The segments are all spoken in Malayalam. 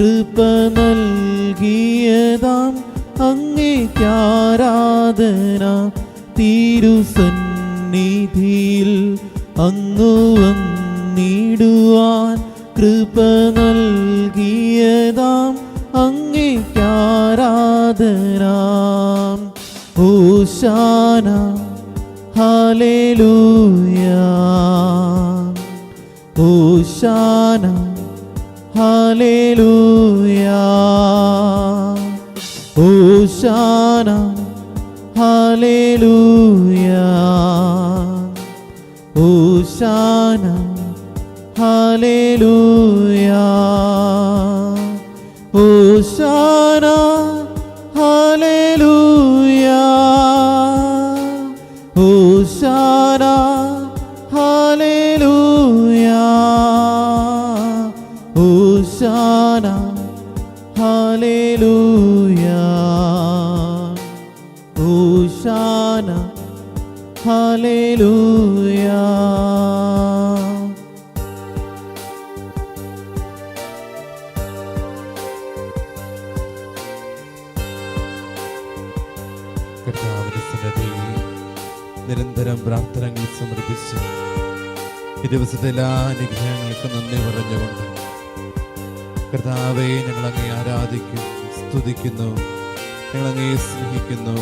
കൃപ നൽകിയതാം അങ്ങേക്കാരാധന. തിരുസന്നിധിയിൽ അങ്ങു വന്നിടുവാൻ കൃപ നൽകിയതാം അങ്ങേക്കാരാധന. ഓശാന ഹാലേലൂയ ഓശാന ഹാലേലൂയ Hosanna, Hallelujah. Hosanna, Hallelujah. Hosanna. നന്ദി പറഞ്ഞുകൊണ്ട് കർത്താവെ ഞങ്ങൾ അങ്ങേ ആരാധിക്കും സ്തുതിക്കുന്നു ഞങ്ങൾ അങ്ങേ സ്നേഹിക്കുന്നു.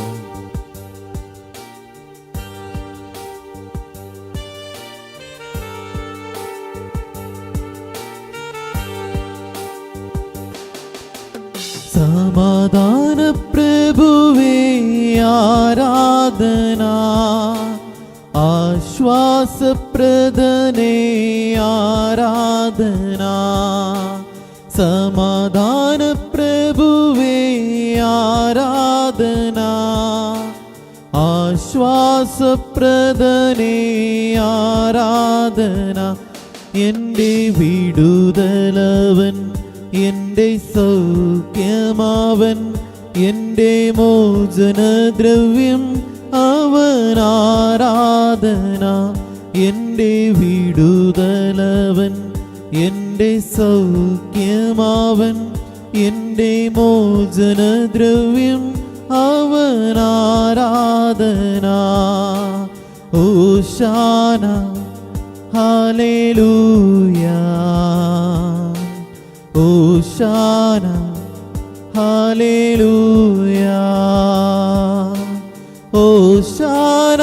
സമാധാന പ്രഭുവേ ആരാധന ആശ്വാസപ്രദനേ ആരാധന സമാധാന പ്രഭുവേ ആരാധന ആശ്വാസപ്രദനേ ആരാധന എന്റെ വിടുതലവൻ എന്റെ സൗഖ്യമാവൻ എന്റെ മോചനദ്രവ്യം അവൻ ആരാധന എന്റെ വിടുതലവൻ എന്റെ സൗഖ്യമാവൻ എന്റെ മോചനദ്രവ്യം അവൻ ആരാധന ഓശാന ഹാലേലൂയ ഓശാന ഹാലേലൂയ ഓശാന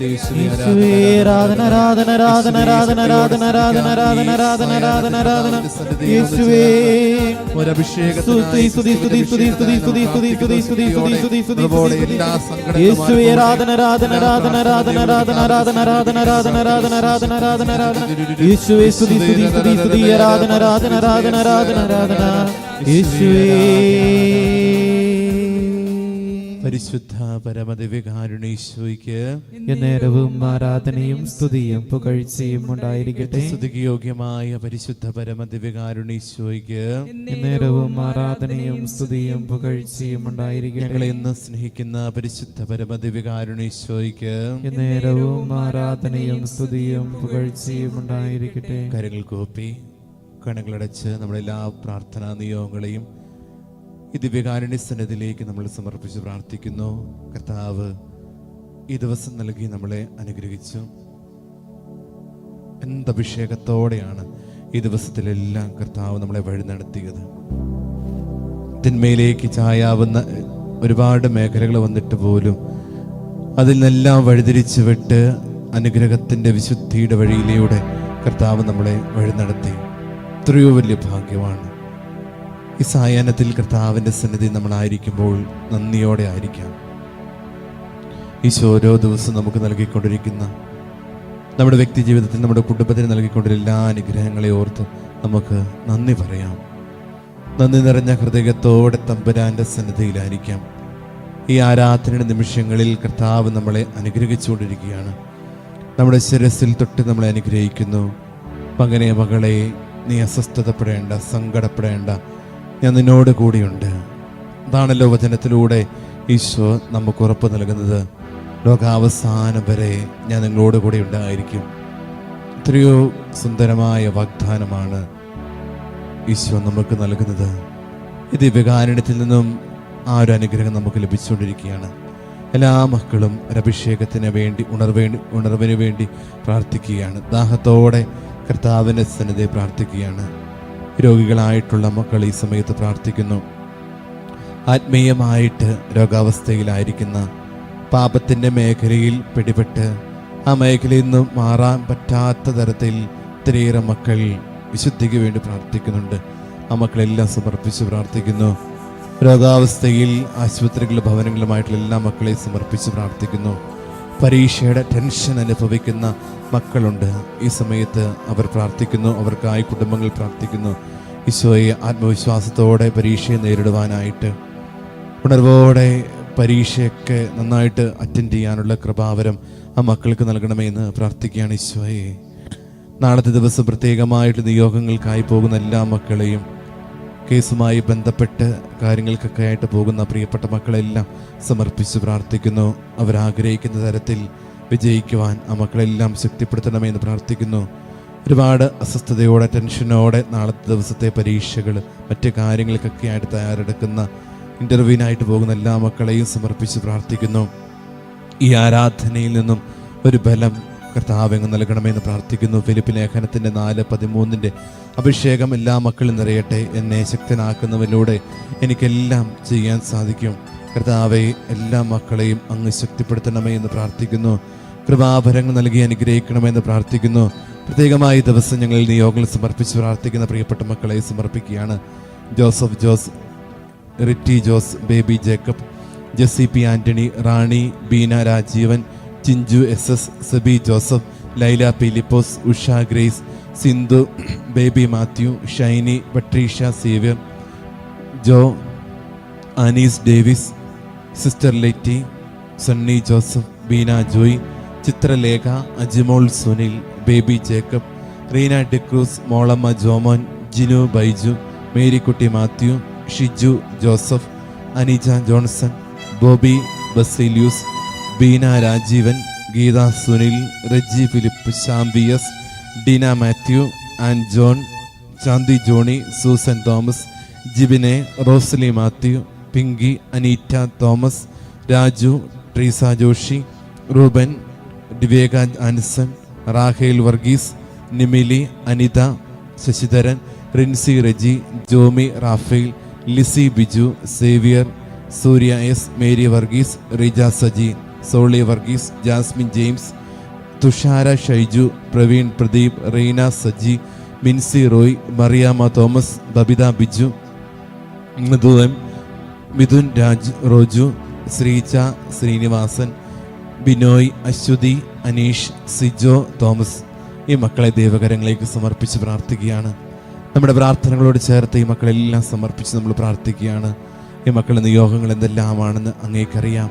ആരാധന ആരാധന ആരാധന ആരാധന ആരാധന ആരാധന ആരാധന ആരാധന ആരാധന ആരാധന യേശുവേ യേശുവേ ആരാധന ആരാധന ആരാധന ആരാധന ആരാധന ആരാധന ആരാധന ആരാധന ആരാധന ആരാധന ആരാധന ആരാധന യേശുവേ സ്തുതി സ്തുതി സ്തുതി സ്തുതി ആരാധന ആരാധന ആരാധന ആരാധന ആരാധന യേശുവേ പരിശുദ്ധ പരമദിവ്യകാരുണീശ്വയ്ക്ക് നേരവും ആരാധനയും സ്തുതിയും പുകഴ്ചയും ഉണ്ടായിരിക്കട്ടെ. സ്തുതിക്ക് യോഗ്യമായ പരിശുദ്ധ പരമദിവ്യകാരുണീശ്വയ്ക്ക് നേരവും ആരാധനയും സ്തുതിയും പുകഴ്ചയും ഉണ്ടായിരിക്കട്ടെ. ഞങ്ങളെ ഇന്ന് സ്നേഹിക്കുന്ന പരിശുദ്ധ പരമദിവ്യകാരുണീശ്വയ്ക്ക് നേരവും ആരാധനയും സ്തുതിയും പുകഴ്ചയും ഉണ്ടായിരിക്കട്ടെ. കരങ്ങൾ കോപ്പി കണങ്ങളടച്ച് നമ്മളെല്ലാ പ്രാർത്ഥനാ നിയോഗങ്ങളെയും ഈ ദിവ്യകാരുണ്യ സന്നദ്ധിയിലേക്ക് നമ്മൾ സമർപ്പിച്ച് പ്രാർത്ഥിക്കുന്നു. കർത്താവ് ഈ ദിവസം നൽകി നമ്മളെ അനുഗ്രഹിച്ചു. എന്തഭിഷേകത്തോടെയാണ് ഈ ദിവസത്തിലെല്ലാം കർത്താവ് നമ്മളെ വഴി നടത്തിയത്. തിന്മയിലേക്ക് ചായാവുന്ന ഒരുപാട് മേഖലകൾ വന്നിട്ട് പോലും അതിൽ നിന്നെല്ലാം വഴിതിരിച്ചു വിട്ട് അനുഗ്രഹത്തിന്റെ വിശുദ്ധിയുടെ വഴിയിലൂടെ കർത്താവ് നമ്മളെ വഴി നടത്തി. എത്രയോ വലിയ ഭാഗ്യമാണ്. ഈ സായാഹ്നത്തിൽ കർത്താവിന്റെ സന്നിധി നമ്മളായിരിക്കുമ്പോൾ നന്ദിയോടെ ആയിരിക്കാം. ഈശോ ഓരോ ദിവസം നമുക്ക് നൽകിക്കൊണ്ടിരിക്കുന്ന നമ്മുടെ വ്യക്തി ജീവിതത്തിൽ നമ്മുടെ കുടുംബത്തിന് നൽകിക്കൊണ്ടിരുന്ന എല്ലാ അനുഗ്രഹങ്ങളെ ഓർത്ത് നമുക്ക് നന്ദി പറയാം. നന്ദി നിറഞ്ഞ ഹൃദയത്തോടെ തമ്പുരാന്റെ സന്നിധിയിലായിരിക്കാം. ഈ ആരാധനയുടെ നിമിഷങ്ങളിൽ കർത്താവ് നമ്മളെ അനുഗ്രഹിച്ചുകൊണ്ടിരിക്കുകയാണ്. നമ്മുടെ ശിരസിൽ തൊട്ട് നമ്മളെ അനുഗ്രഹിക്കുന്നു. മകനെ മകളെ നീ അസ്വസ്ഥതപ്പെടേണ്ട സങ്കടപ്പെടേണ്ട ഞാൻ നിന്നോട് കൂടിയുണ്ട്. അതാണല്ലോ വചനത്തിലൂടെ ഈശോ നമുക്ക് ഉറപ്പ് നൽകുന്നത്. ലോകാവസാനം വരെ ഞാൻ നിങ്ങളോട് കൂടെ ഉണ്ടായിരിക്കും. എത്രയോ സുന്ദരമായ വാഗ്ദാനമാണ് ഈശോ നമുക്ക് നൽകുന്നത്. ഈ ദിവ്യകാരുണ്യത്തിൽ നിന്നും ആ ഒരു അനുഗ്രഹം നമുക്ക് ലഭിച്ചുകൊണ്ടിരിക്കുകയാണ്. എല്ലാ മക്കളും ഒരഭിഷേകത്തിന് വേണ്ടി ഉണർവേ ഉണർവിന് വേണ്ടി പ്രാർത്ഥിക്കുകയാണ്. ദാഹത്തോടെ കർത്താവിന്റെ സന്നിധി പ്രാർത്ഥിക്കുകയാണ്. രോഗികളായിട്ടുള്ള മക്കൾ ഈ സമയത്ത് പ്രാർത്ഥിക്കുന്നു. ആത്മീയമായിട്ട് രോഗാവസ്ഥയിലായിരിക്കുന്ന പാപത്തിന്റെ മേഖലയിൽ പിടിപെട്ട് ആ മേഖലയിൽ നിന്നും മാറാൻ പറ്റാത്ത തരത്തിൽ ഒത്തിരിയേറെ മക്കൾ വിശുദ്ധിക്ക് വേണ്ടി പ്രാർത്ഥിക്കുന്നുണ്ട്. ആ മക്കളെല്ലാം സമർപ്പിച്ച് പ്രാർത്ഥിക്കുന്നു. രോഗാവസ്ഥയിൽ ആശുപത്രികളും ഭവനങ്ങളുമായിട്ടുള്ള എല്ലാ മക്കളെയും സമർപ്പിച്ച് പ്രാർത്ഥിക്കുന്നു. പരീക്ഷയുടെ ടെൻഷൻ അനുഭവിക്കുന്ന മക്കളുണ്ട്. ഈ സമയത്ത് അവർ പ്രാർത്ഥിക്കുന്നു അവർക്കായി കുടുംബങ്ങൾ പ്രാർത്ഥിക്കുന്നു. ഈശോയെ ആത്മവിശ്വാസത്തോടെ പരീക്ഷയെ നേരിടുവാനായിട്ട് ഉണർവോടെ പരീക്ഷയൊക്കെ നന്നായിട്ട് അറ്റൻഡ് ചെയ്യാനുള്ള കൃപാവരം ആ മക്കൾക്ക് നൽകണമേ എന്ന് പ്രാർത്ഥിക്കുകയാണ് ഈശോയെ. നാളത്തെ ദിവസം പ്രത്യേകമായിട്ട് നിയോഗങ്ങൾക്കായി പോകുന്ന എല്ലാ മക്കളെയും കേസുമായി ബന്ധപ്പെട്ട് കാര്യങ്ങൾക്കൊക്കെ ആയിട്ട് പോകുന്ന പ്രിയപ്പെട്ട മക്കളെല്ലാം സമർപ്പിച്ച് പ്രാർത്ഥിക്കുന്നു. അവരാഗ്രഹിക്കുന്ന തരത്തിൽ വിജയിക്കുവാൻ ആ മക്കളെല്ലാം ശക്തിപ്പെടുത്തണമെന്ന് പ്രാർത്ഥിക്കുന്നു. ഒരുപാട് അസ്വസ്ഥതയോടെ ടെൻഷനോടെ നാളത്തെ ദിവസത്തെ പരീക്ഷകൾ മറ്റ് കാര്യങ്ങൾക്കൊക്കെ ആയിട്ട് തയ്യാറെടുക്കുന്ന ഇന്റർവ്യൂവിനായിട്ട് പോകുന്ന എല്ലാ മക്കളെയും സമർപ്പിച്ച് പ്രാർത്ഥിക്കുന്നു. ഈ ആരാധനയിൽ നിന്നും ഒരു ബലം കർത്താവെങ്ങ് നൽകണമെന്ന് പ്രാർത്ഥിക്കുന്നു. ഫിലിപ്പ് ലേഖനത്തിന്റെ നാല് പതിമൂന്നിന്റെ അഭിഷേകം എല്ലാ മക്കളും നിറയട്ടെ. എന്നെ ശക്തനാക്കുന്നവരിലൂടെ എനിക്കെല്ലാം ചെയ്യാൻ സാധിക്കും. കർത്താവെ എല്ലാ മക്കളെയും അങ്ങ് ശക്തിപ്പെടുത്തണമേ എന്ന് പ്രാർത്ഥിക്കുന്നു. കൃപാഭരങ്ങൾ നൽകി അനുഗ്രഹിക്കണമെന്ന് പ്രാർത്ഥിക്കുന്നു. പ്രത്യേകമായി ദിവസം ഞങ്ങൾ നിയോഗങ്ങൾ സമർപ്പിച്ച് പ്രാർത്ഥിക്കുന്ന പ്രിയപ്പെട്ട മക്കളെ സമർപ്പിക്കുകയാണ്. Joseph Jose Ritty Jose Baby Jacob Jessy P Antony Rani Beena Rajeevan Chinchu S S Seby Joseph Laila Pilipose Usha Grace Sindhu Baby Mathew Shiny Patricia Xavier Jo Anees Davis sister Letty Sunny Joseph Beena Joy Chitralekha Ajimol Sunil Baby Jacob Reena D'Cruz Mollamma Jomon Jinu Baiju Marykutty Mathew Shiju Joseph Anija Johnson Bobby Baselius Beena Rajeevan Geetha Sunil Reji Philip ശാംബിയസ് Deena Mathew and John Chanthi Johnny Susan Thomas ജിബിനെ Rosily Mathew Pinky Aneetta Thomas Raju Treesa Joshy Reuben ഡിവേക Anson Rahel Varghese Nimili Anitha Sasidharan Rincy Reji Jomy Raphael Lissy Biju Xavier Surya S Mary Varghese Rija Saji Soly Varghese Jasmine James Thushara Shaiju Praveen Pradeep Reena Saji Mincy Roy Mariyamma Thomas Babitha Biju Madhuvan Mithun Raj Roju ശ്രീച Sreenivasan Binoy Aswathy Aneesh Sijo Thomas. ഈ മക്കളെ ദൈവകരങ്ങളിലേക്ക് സമർപ്പിച്ച് പ്രാർത്ഥിക്കുകയാണ്. നമ്മുടെ പ്രാർത്ഥനകളോട് ചേർത്ത് ഈ മക്കളെല്ലാം സമർപ്പിച്ച് നമ്മൾ പ്രാർത്ഥിക്കുകയാണ്. ഈ മക്കളുടെ നിയോഗങ്ങൾ എന്തെല്ലാമാണെന്ന് അങ്ങേക്കറിയാം.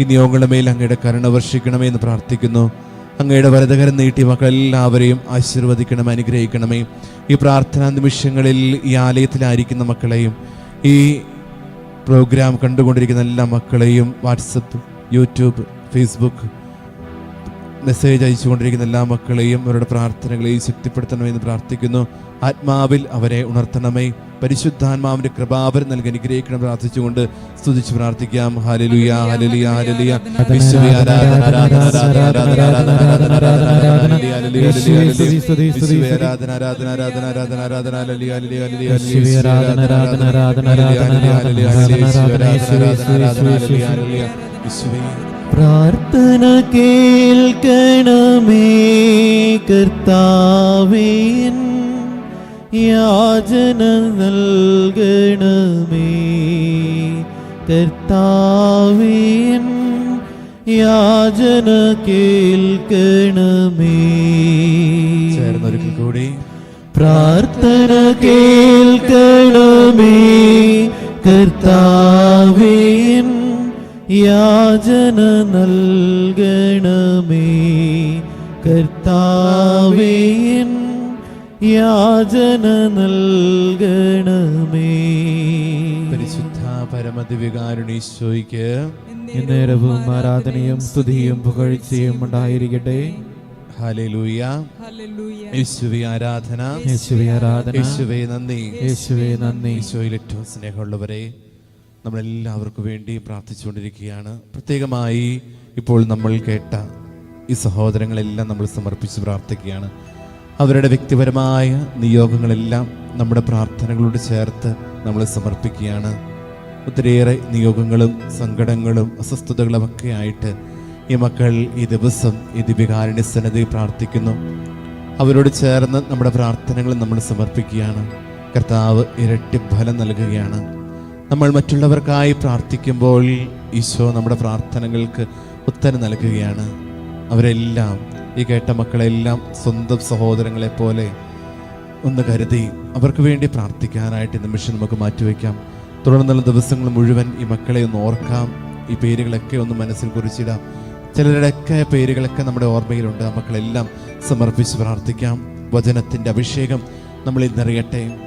ഈ നിയോഗങ്ങളുടെ മേൽ അങ്ങയുടെ കരുണ വർഷിക്കണമേ എന്ന് പ്രാർത്ഥിക്കുന്നു. അങ്ങയുടെ വലതുകരം നീട്ടി മക്കളെല്ലാവരെയും ആശീർവദിക്കണമേ അനുഗ്രഹിക്കണമേ. ഈ പ്രാർത്ഥനാ നിമിഷങ്ങളിൽ ഈ ആലയത്തിലായിരിക്കുന്ന മക്കളെയും ഈ പ്രോഗ്രാം കണ്ടുകൊണ്ടിരിക്കുന്ന എല്ലാ മക്കളെയും വാട്സപ്പ് യൂട്യൂബ് ഫേസ്ബുക്ക് മെസ്സേജ് അയച്ചുകൊണ്ടിരിക്കുന്ന എല്ലാ മക്കളെയും അവരുടെ പ്രാർത്ഥനകളെയും ശക്തിപ്പെടുത്തണമെന്ന് പ്രാർത്ഥിക്കുന്നു. ആത്മാവിൽ അവരെ ഉണർത്തണമേ. പരിശുദ്ധാത്മാവിന്റെ കൃപാവരം നൽകി അനുഗ്രഹിക്കണം പ്രാർത്ഥിച്ചുകൊണ്ട് സ്തുതിച്ച് പ്രാർത്ഥിക്കാം ആരാധന യേശുവേ യേശുവേ പ്രാർത്ഥന കേൾക്കണമേ കർത്താവേ എൻ യാചന നൽകണമേ. കർത്താവീൻ യാചന കേൾക്കണമേ. കൂടി. പ്രാർത്ഥന കേൾക്കണമേ. കർത്താവീൻ യാചന നൽകണമേ. കർത്താവേ എൻ യാചന നൽകണമേ. പരിശുദ്ധ പരമദിവികാരുണീശോയ്ക്ക് നേരവും ആരാധനയും സ്തുതിയും പുകഴ്ചയും ഉണ്ടായിരിക്കട്ടെ. ആരാധന. യേശുവേ ആരാധന. യേശുവേ നന്ദി. യേശുവേ നന്ദി. ഈശോയിൽ ഏറ്റവും സ്നേഹമുള്ളവരെ നമ്മളെല്ലാവർക്കും വേണ്ടി പ്രാർത്ഥിച്ചുകൊണ്ടിരിക്കുകയാണ്. പ്രത്യേകമായി ഇപ്പോൾ നമ്മൾ കേട്ട ഈ സഹോദരങ്ങളെല്ലാം നമ്മൾ സമർപ്പിച്ച് പ്രാർത്ഥിക്കുകയാണ്. അവരുടെ വ്യക്തിപരമായ നിയോഗങ്ങളെല്ലാം നമ്മുടെ പ്രാർത്ഥനകളോട് ചേർത്ത് നമ്മൾ സമർപ്പിക്കുകയാണ്. ഒത്തിരിയേറെ നിയോഗങ്ങളും സങ്കടങ്ങളും അസ്വസ്ഥതകളും ഒക്കെ ആയിട്ട് ഈ മക്കൾ ഈ ദിവസം ഈ ദിവ്യകാരുണ്യ സന്നദ്ധി പ്രാർത്ഥിക്കുന്നു. അവരോട് ചേർന്ന് നമ്മുടെ പ്രാർത്ഥനകൾ നമ്മൾ സമർപ്പിക്കുകയാണ്. കർത്താവ് ഇരട്ടി ഫലം നൽകുകയാണ്. നമ്മൾ മറ്റുള്ളവർക്കായി പ്രാർത്ഥിക്കുമ്പോൾ ഈശോ നമ്മുടെ പ്രാർത്ഥനകൾക്ക് ഉത്തരം നൽകുകയാണ്. അവരെല്ലാം ഈ കേട്ട മക്കളെല്ലാം സ്വന്തം സഹോദരങ്ങളെ പോലെ ഒന്ന് കരുതി അവർക്ക് വേണ്ടി പ്രാർത്ഥിക്കാനായിട്ട് നിമിഷം നമുക്ക് മാറ്റിവെക്കാം. തുടർന്നുള്ള ദിവസങ്ങൾ മുഴുവൻ ഈ മക്കളെ ഒന്ന് ഓർക്കാം. ഈ പേരുകളൊക്കെ ഒന്ന് മനസ്സിൽ കുറിച്ചിടാം. ചിലരുടെയൊക്കെ പേരുകളൊക്കെ നമ്മുടെ ഓർമ്മയിലുണ്ട്. ആ മക്കളെല്ലാം സമർപ്പിച്ച് പ്രാർത്ഥിക്കാം. വചനത്തിന്റെ അഭിഷേകം നമ്മളിൽ നിറയട്ടെ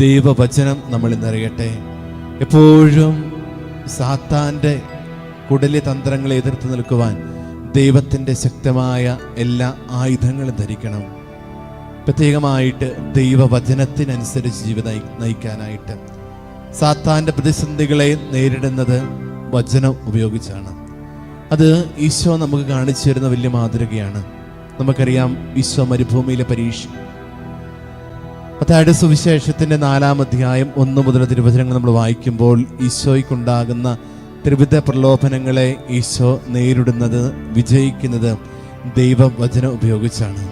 ദൈവവചനം നമ്മളിൽ നിറയട്ടെ എപ്പോഴും സാത്താന്റെ കുടലി തന്ത്രങ്ങളെ എതിർത്ത് നിൽക്കുവാൻ ദൈവത്തിന്റെ ശക്തമായ എല്ലാ ആയുധങ്ങളും ധരിക്കണം. പ്രത്യേകമായിട്ട് ദൈവവചനത്തിനനുസരിച്ച് ജീവിതം നയിക്കാനായിട്ട്. സാത്താന്റെ പ്രതിസന്ധികളെ നേരിടുന്നത് വചനം ഉപയോഗിച്ചാണ്. അത് ഈശോ നമുക്ക് കാണിച്ചു തരുന്ന വലിയ മാതൃകയാണ്. നമുക്കറിയാം ഈശോ മരുഭൂമിയിലെ പരീക്ഷ. അതായത് സുവിശേഷത്തിന്റെ നാലാം അധ്യായം ഒന്ന് മുതൽ തിരുവചനങ്ങൾ നമ്മൾ വായിക്കുമ്പോൾ ഈശോയ്ക്കുണ്ടാകുന്ന ത്രിവിധ പ്രലോഭനങ്ങളെ ഈശോ നേരിടുന്നത് വിജയിക്കുന്നത് ദൈവവചനം ഉപയോഗിച്ചാണ്.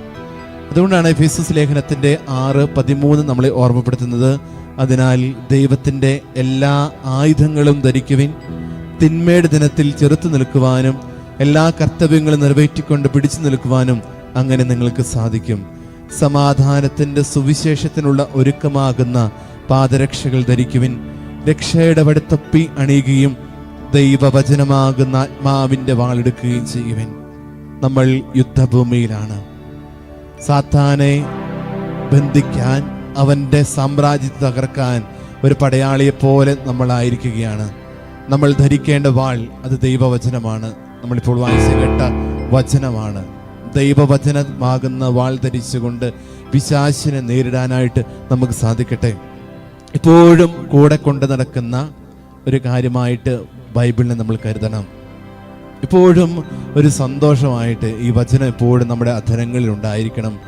അതുകൊണ്ടാണ് ഫീസസ് ലേഖനത്തിന്റെ ആറ് പതിമൂന്ന് നമ്മളെ ഓർമ്മപ്പെടുത്തുന്നത്. അതിനാൽ ദൈവത്തിന്റെ എല്ലാ ആയുധങ്ങളും ധരിക്കുവിൻ തിന്മയുടെ ദിനത്തിൽ ചെറുത്തു നിൽക്കുവാനും എല്ലാ കർത്തവ്യങ്ങളും നിറവേറ്റിക്കൊണ്ട് പിടിച്ചു നിൽക്കുവാനും അങ്ങനെ നിങ്ങൾക്ക് സാധിക്കും. സമാധാനത്തിന്റെ സുവിശേഷത്തിനുള്ള ഒരുക്കമാകുന്ന പാദരക്ഷകൾ ധരിക്കുവിൻ. രക്ഷയുടെ വടുത്തൊപ്പി അണിയുകയും ദൈവവചനമാകുന്ന ആത്മാവിന്റെ വാളെടുക്കുകയും ചെയ്യുവൻ. നമ്മൾ യുദ്ധഭൂമിയിലാണ്. സാത്താനെ ബന്ധിക്കാൻ അവന്റെ സാമ്രാജ്യത്തെ തകർക്കാൻ ഒരു പടയാളിയെപ്പോലെ നമ്മളായിരിക്കുകയാണ്. നമ്മൾ ധരിക്കേണ്ട വാൾ അത് ദൈവവചനമാണ്. നമ്മളിപ്പോൾ വായിച്ചു കേട്ട വചനമാണ്. ദൈവവചനമാകുന്ന വാൾ ധരിച്ചുകൊണ്ട് വിശാശിനെ നേരിടാനായിട്ട് നമുക്ക് സാധിക്കട്ടെ. ഇപ്പോഴും കൂടെ കൊണ്ട് നടക്കുന്ന ഒരു കാര്യമായിട്ട് ബൈബിളിനെ നമ്മൾ കരുതണം. ഇപ്പോഴും ഒരു സന്തോഷമായിട്ട് ഈ വചനം എപ്പോഴും നമ്മുടെ അധരങ്ങളിൽ ഉണ്ടായിരിക്കണം.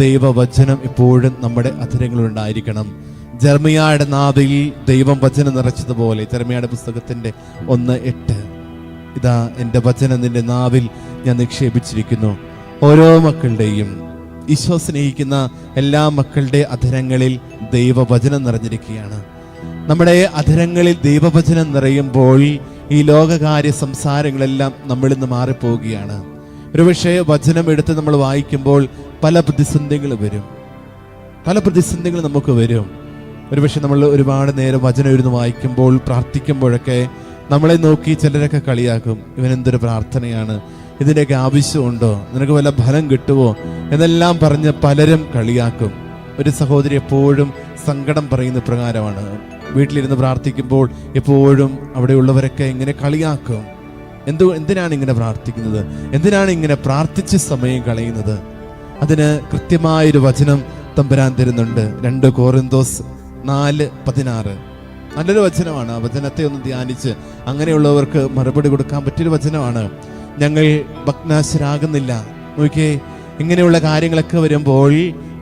ദൈവവചനം എപ്പോഴും നമ്മുടെ അധരങ്ങളിൽ ഉണ്ടായിരിക്കണം. ജർമിയായുടെ നാവിൽ ദൈവം വചനം നിറച്ചതുപോലെ ജർമിയായുടെ പുസ്തകത്തിന്റെ ഒന്ന് എട്ട്. ഇതാ എന്റെ വചനം നിന്റെ നാവിൽ ഞാൻ നിക്ഷേപിച്ചിരിക്കുന്നു. ഓരോ മക്കളുടെയും ഈശോ സ്നേഹിക്കുന്ന എല്ലാ മക്കളുടെ അധരങ്ങളിൽ ദൈവവചനം നിറഞ്ഞിരിക്കുകയാണ്. നമ്മുടെ അധരങ്ങളിൽ ദൈവവചനം നിറയുമ്പോൾ ഈ ലോകകാര്യ സംസാരങ്ങളെല്ലാം നമ്മളിൽ നിന്ന് മാറിപ്പോവുകയാണ്. ഒരുപക്ഷെ വചനം എടുത്ത് നമ്മൾ വായിക്കുമ്പോൾ പല പ്രതിസന്ധികൾ വരും. പല പ്രതിസന്ധികൾ നമുക്ക് വരും. ഒരുപക്ഷെ നമ്മൾ ഒരുപാട് നേരം വചനം ഇരുന്ന് വായിക്കുമ്പോൾ പ്രാർത്ഥിക്കുമ്പോഴൊക്കെ നമ്മളെ നോക്കി ചിലരൊക്കെ കളിയാക്കും. ഇവനെന്തൊരു പ്രാർത്ഥനയാണ്? ഇതിന്റെയൊക്കെ ആവശ്യമുണ്ടോ? നിനക്ക് വല്ല ഫലം കിട്ടുമോ? എന്നെല്ലാം പറഞ്ഞ് പലരും കളിയാക്കും. ഒരു സഹോദരി എപ്പോഴും സങ്കടം പറയുന്ന പ്രകാരമാണ്. വീട്ടിലിരുന്ന് പ്രാർത്ഥിക്കുമ്പോൾ എപ്പോഴും അവിടെയുള്ളവരൊക്കെ ഇങ്ങനെ കളിയാക്കും? എന്തു എന്തിനാണ് ഇങ്ങനെ പ്രാർത്ഥിക്കുന്നത്? എന്തിനാണ് ഇങ്ങനെ പ്രാർത്ഥിച്ച് സമയം കളയുന്നത്? അതിന് കൃത്യമായൊരു വചനം തമ്പുരാൻ തരുന്നുണ്ട്. രണ്ട് കോറിന്തോസ് നാല് പതിനാറ്. നല്ലൊരു വചനമാണ്. ആ വചനത്തെ ഒന്ന് ധ്യാനിച്ച് അങ്ങനെയുള്ളവർക്ക് മറുപടി കൊടുക്കാൻ പറ്റിയൊരു വചനമാണ്. ഞങ്ങൾ ഭഗ്നാശരാകുന്നില്ല. നോക്കിയേ ഇങ്ങനെയുള്ള കാര്യങ്ങളൊക്കെ വരുമ്പോൾ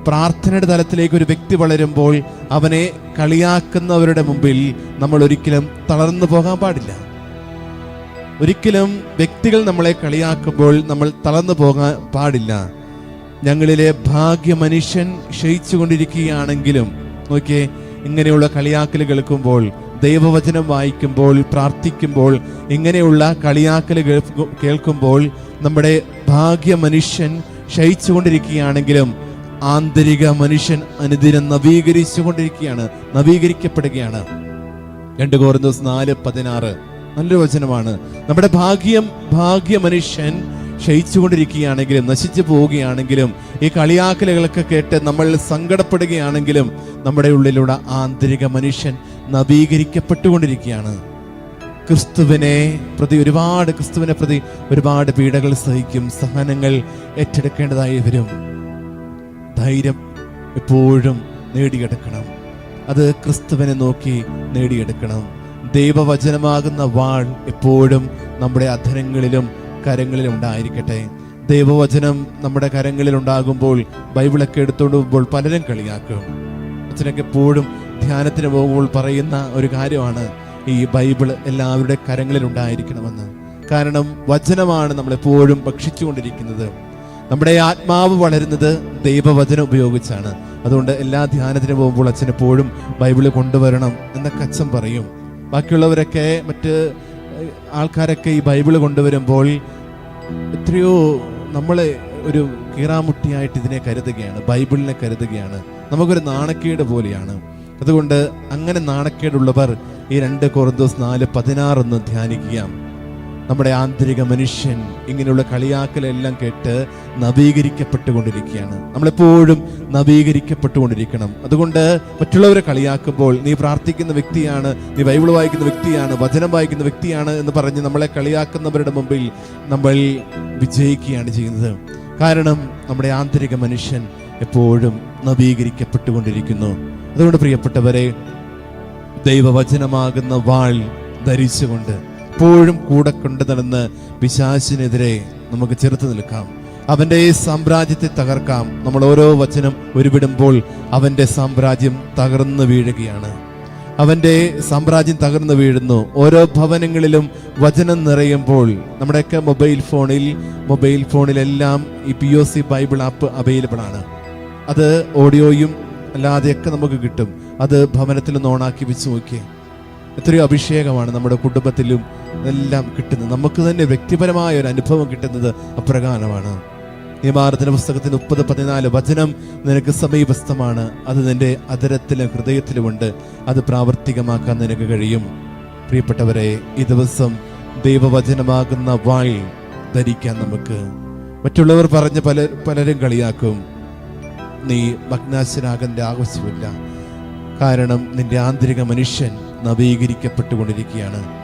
പ്രാർത്ഥനയുടെ തലത്തിലേക്ക് ഒരു വ്യക്തി വളരുമ്പോൾ അവനെ കളിയാക്കുന്നവരുടെ മുമ്പിൽ നമ്മൾ ഒരിക്കലും തളർന്നു പോകാൻ പാടില്ല. ഒരിക്കലും വ്യക്തികൾ നമ്മളെ കളിയാക്കുമ്പോൾ നമ്മൾ തളർന്നു പോകാൻ പാടില്ല. ഞങ്ങളിലെ ഭാഗ്യ മനുഷ്യൻ ക്ഷയിച്ചു കൊണ്ടിരിക്കുകയാണെങ്കിലും നോക്കിയേ ഇങ്ങനെയുള്ള കളിയാക്കൽ കേൾക്കുമ്പോൾ ദൈവവചനം വായിക്കുമ്പോൾ പ്രാർത്ഥിക്കുമ്പോൾ ഇങ്ങനെയുള്ള കളിയാക്കൽ കേൾക്കുമ്പോൾ നമ്മുടെ ഭാഗ്യ മനുഷ്യൻ ക്ഷയിച്ചു കൊണ്ടിരിക്കുകയാണെങ്കിലും ആന്തരിക മനുഷ്യൻ അനുദിനം നവീകരിച്ചു കൊണ്ടിരിക്കുകയാണ് നവീകരിക്കപ്പെടുകയാണ്. രണ്ട് കോറിന്തോസ് നാല് പതിനാറ്. നല്ലൊരു വചനമാണ്. നമ്മുടെ ഭാഗ്യം ഭാഗ്യ മനുഷ്യൻ ക്ഷയിച്ചുകൊണ്ടിരിക്കുകയാണെങ്കിലും നശിച്ചു പോവുകയാണെങ്കിലും ഈ കളിയാക്കലുകളൊക്കെ കേട്ട് നമ്മൾ സങ്കടപ്പെടുകയാണെങ്കിലും നമ്മുടെ ഉള്ളിലൂടെ ആന്തരിക മനുഷ്യൻ നവീകരിക്കപ്പെട്ടുകൊണ്ടിരിക്കുകയാണ്. ക്രിസ്തുവിനെ പ്രതി ഒരുപാട് ക്രിസ്തുവിനെ പ്രതി ഒരുപാട് പീഡകൾ സഹിക്കും സഹനങ്ങൾ ഏറ്റെടുക്കേണ്ടതായി വരും. ധൈര്യം എപ്പോഴും നേടിയെടുക്കണം. അത് ക്രിസ്തുവിനെ നോക്കി നേടിയെടുക്കണം. ദൈവവചനമാകുന്ന വാൾ എപ്പോഴും നമ്മുടെ അധരങ്ങളിലും കരങ്ങളിലും ഉണ്ടായിരിക്കട്ടെ. ദൈവവചനം നമ്മുടെ കരങ്ങളിൽ ഉണ്ടാകുമ്പോൾ ബൈബിളൊക്കെ എടുത്തുകൊണ്ട് പോകുമ്പോൾ പലരും കളിയാക്കും. അച്ഛനൊക്കെ എപ്പോഴും ധ്യാനത്തിന് പോകുമ്പോൾ പറയുന്ന ഒരു കാര്യമാണ് ഈ ബൈബിൾ എല്ലാവരുടെ കരങ്ങളിൽ ഉണ്ടായിരിക്കണമെന്ന് കാരണം വചനമാണ് നമ്മളെപ്പോഴും ഭക്ഷിച്ചുകൊണ്ടിരിക്കുന്നത്. നമ്മുടെ ആത്മാവ് വളരുന്നത് ദൈവവചനം ഉപയോഗിച്ചാണ്. അതുകൊണ്ട് എല്ലാ ധ്യാനത്തിന് പോകുമ്പോൾ അച്ഛൻ എപ്പോഴും ബൈബിൾ കൊണ്ടുവരണം എന്നൊക്കെ അച്ഛൻ പറയും. ബാക്കിയുള്ളവരൊക്കെ മറ്റ് ആൾക്കാരൊക്കെ ഈ ബൈബിൾ കൊണ്ടുവരുമ്പോൾ എത്രയോ നമ്മളെ ഒരു കീറാമുട്ടിയായിട്ട് ഇതിനെ കരുതുകയാണ് ബൈബിളിനെ കരുതുകയാണ്. നമുക്കൊരു നാണക്കേട് പോലെയാണ്. അതുകൊണ്ട് അങ്ങനെ നാണക്കേടുള്ളവർ ഈ രണ്ട് കൊറന്തോസ് നാല് പതിനാറൊന്ന് ധ്യാനിക്കുക. നമ്മുടെ ആന്തരിക മനുഷ്യൻ ഇങ്ങനെയുള്ള കളിയാക്കലെല്ലാം കേട്ട് നവീകരിക്കപ്പെട്ടുകൊണ്ടിരിക്കുകയാണ്. നമ്മളെപ്പോഴും നവീകരിക്കപ്പെട്ടുകൊണ്ടിരിക്കണം. അതുകൊണ്ട് മറ്റുള്ളവരെ കളിയാക്കുമ്പോൾ നീ പ്രാർത്ഥിക്കുന്ന വ്യക്തിയാണ് നീ ബൈബിൾ വായിക്കുന്ന വ്യക്തിയാണ് വചനം വായിക്കുന്ന വ്യക്തിയാണ് എന്ന് പറഞ്ഞ് നമ്മളെ കളിയാക്കുന്നവരുടെ മുമ്പിൽ നമ്മൾ വിജയിക്കുകയാണ് ചെയ്യുന്നത്. കാരണം നമ്മുടെ ആന്തരിക മനുഷ്യൻ എപ്പോഴും നവീകരിക്കപ്പെട്ടുകൊണ്ടിരിക്കുന്നു. അതുകൊണ്ട് പ്രിയപ്പെട്ടവരെ ദൈവവചനമാകുന്ന വാൾ ധരിച്ചുകൊണ്ട് എപ്പോഴും കൂടെ കൊണ്ടു നടന്ന് പിശാശിനെതിരെ നമുക്ക് ചെറുത്തു നിൽക്കാം. അവന്റെ സാമ്രാജ്യത്തെ തകർക്കാം. നമ്മൾ ഓരോ വചനം ഉരുവിടുമ്പോൾ അവന്റെ സാമ്രാജ്യം തകർന്നു വീഴുകയാണ്. അവന്റെ സാമ്രാജ്യം തകർന്നു വീഴുന്നു. ഓരോ ഭവനങ്ങളിലും വചനം നിറയുമ്പോൾ നമ്മുടെയൊക്കെ മൊബൈൽ ഫോണിൽ മൊബൈൽ ഫോണിലെല്ലാം ഈ P O C Bible app available ആണ്. അത് ഓഡിയോയും അല്ലാതെയൊക്കെ നമുക്ക് കിട്ടും. അത് ഭവനത്തിൽ ഓണാക്കി വെച്ച് നോക്കിയേ. എത്രയോ അഭിഷേകമാണ് നമ്മുടെ കുടുംബത്തിലും എല്ലാം കിട്ടുന്നത്. നമുക്ക് തന്നെ വ്യക്തിപരമായ ഒരു അനുഭവം കിട്ടുന്നത് അപ്രകാരമാണ്. നിയമാർദ്ദന പുസ്തകത്തിന് മുപ്പത് പതിനാല് വചനം നിനക്ക് സമീപസ്ഥമാണ്. അത് നിന്റെ അതരത്തിലും ഹൃദയത്തിലുമുണ്ട്. അത് പ്രാവർത്തികമാക്കാൻ നിനക്ക് കഴിയും. പ്രിയപ്പെട്ടവരെ ഈ ദിവസം ദൈവവചനമാകുന്ന വായി ധരിക്കാൻ നമുക്ക് മറ്റുള്ളവർ പറഞ്ഞ് പല പലരും കളിയാക്കും. നീ ഭഗ്നാശനാകേണ്ട ആവശ്യമില്ല. കാരണം നിന്റെ ആന്തരിക മനുഷ്യൻ നവീകരിക്കപ്പെട്ടുകൊണ്ടിരിക്കുകയാണ്.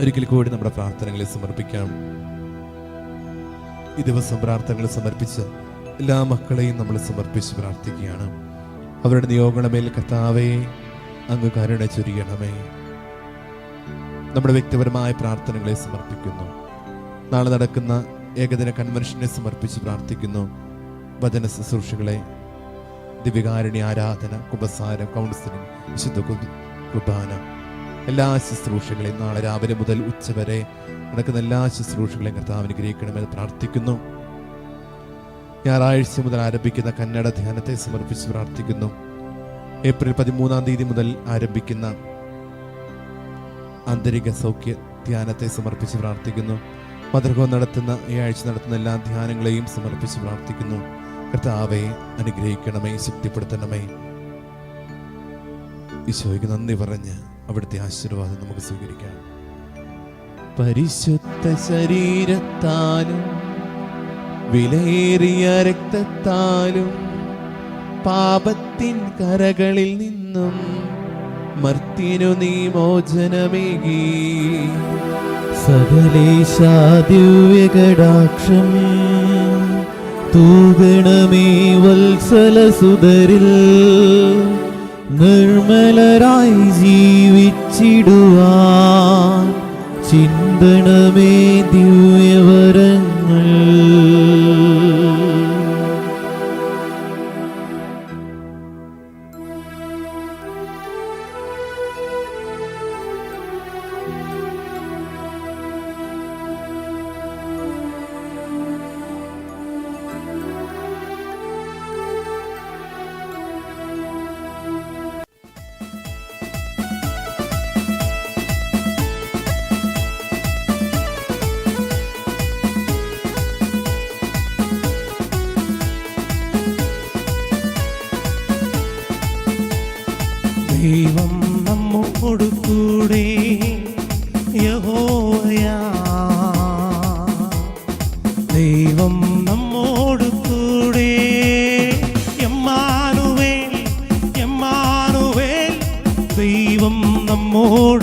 ഒരിക്കൽ കൂടി നമ്മുടെ പ്രാർത്ഥനകളെ സമർപ്പിക്കാം. ഈ ദിവസം പ്രാർത്ഥനകൾ സമർപ്പിച്ച് എല്ലാ മക്കളെയും നമ്മൾ സമർപ്പിച്ച് പ്രാർത്ഥിക്കുകയാണ്. അവരുടെ നിയോഗണമേൽ മേൽ കർത്താവേ അങ്ങ് കരുണ ചൊരിയണമേ. നമ്മുടെ വ്യക്തിപരമായ പ്രാർത്ഥനകളെ സമർപ്പിക്കുന്നു. നാളെ നടക്കുന്ന ഏകദിന കൺവെൻഷനെ സമർപ്പിച്ച് പ്രാർത്ഥിക്കുന്നു. വചന ശുശ്രൂഷകളെ ദിവ്യകാരുണ്യ ആരാധന കുമ്പസാരം കൗൺസിലിംഗ് വിശുദ്ധ കുർ- കുർബാന. എല്ലാ ശുശ്രൂഷകളെയും നാളെ രാവിലെ മുതൽ ഉച്ചവരെ നടക്കുന്ന എല്ലാ ശുശ്രൂഷകളെയും കർത്താവ് അനുഗ്രഹിക്കണമെന്ന് പ്രാർത്ഥിക്കുന്നു. ഞായറാഴ്ച മുതൽ ആരംഭിക്കുന്ന കന്നഡ ധ്യാനത്തെ സമർപ്പിച്ച് പ്രാർത്ഥിക്കുന്നു. ഏപ്രിൽ പതിമൂന്നാം തീയതി മുതൽ ആരംഭിക്കുന്ന ആന്തരിക സൗഖ്യ ധ്യാനത്തെ സമർപ്പിച്ച് പ്രാർത്ഥിക്കുന്നു. മധുരഹോ നടത്തുന്ന ഈ ആഴ്ച നടത്തുന്ന എല്ലാ ധ്യാനങ്ങളെയും സമർപ്പിച്ച് പ്രാർത്ഥിക്കുന്നു. കർത്താവെ അനുഗ്രഹിക്കണമേ ശക്തിപ്പെടുത്തണമേ. ഈശോയ്ക്ക് നന്ദി പറഞ്ഞ് അവിടുത്തെ ആശീർവാദം നമുക്ക് സ്വീകരിക്കാം. പരിശുദ്ധ ശരീരത്താലും വിലയേറിയ രക്തത്താലും പാപത്തിൻ കരകളിൽ നിന്നും മർത്തിനു നീ മോചനമേകി. സകലേശാദിവ്യകടാക്ഷം തൂകണമേ വത്സലസുതരിൽ നിർമ്മലരായി ജീവിച്ചിടുവാൻ ചിന്തണമേ ദിവ്യവരങ്ങൾ യഹോവയാ ദൈവം നമ്മോട് കൂടെ എമ്മാനുവേൽ എമ്മാനുവേൽ ദൈവം നമ്മോട്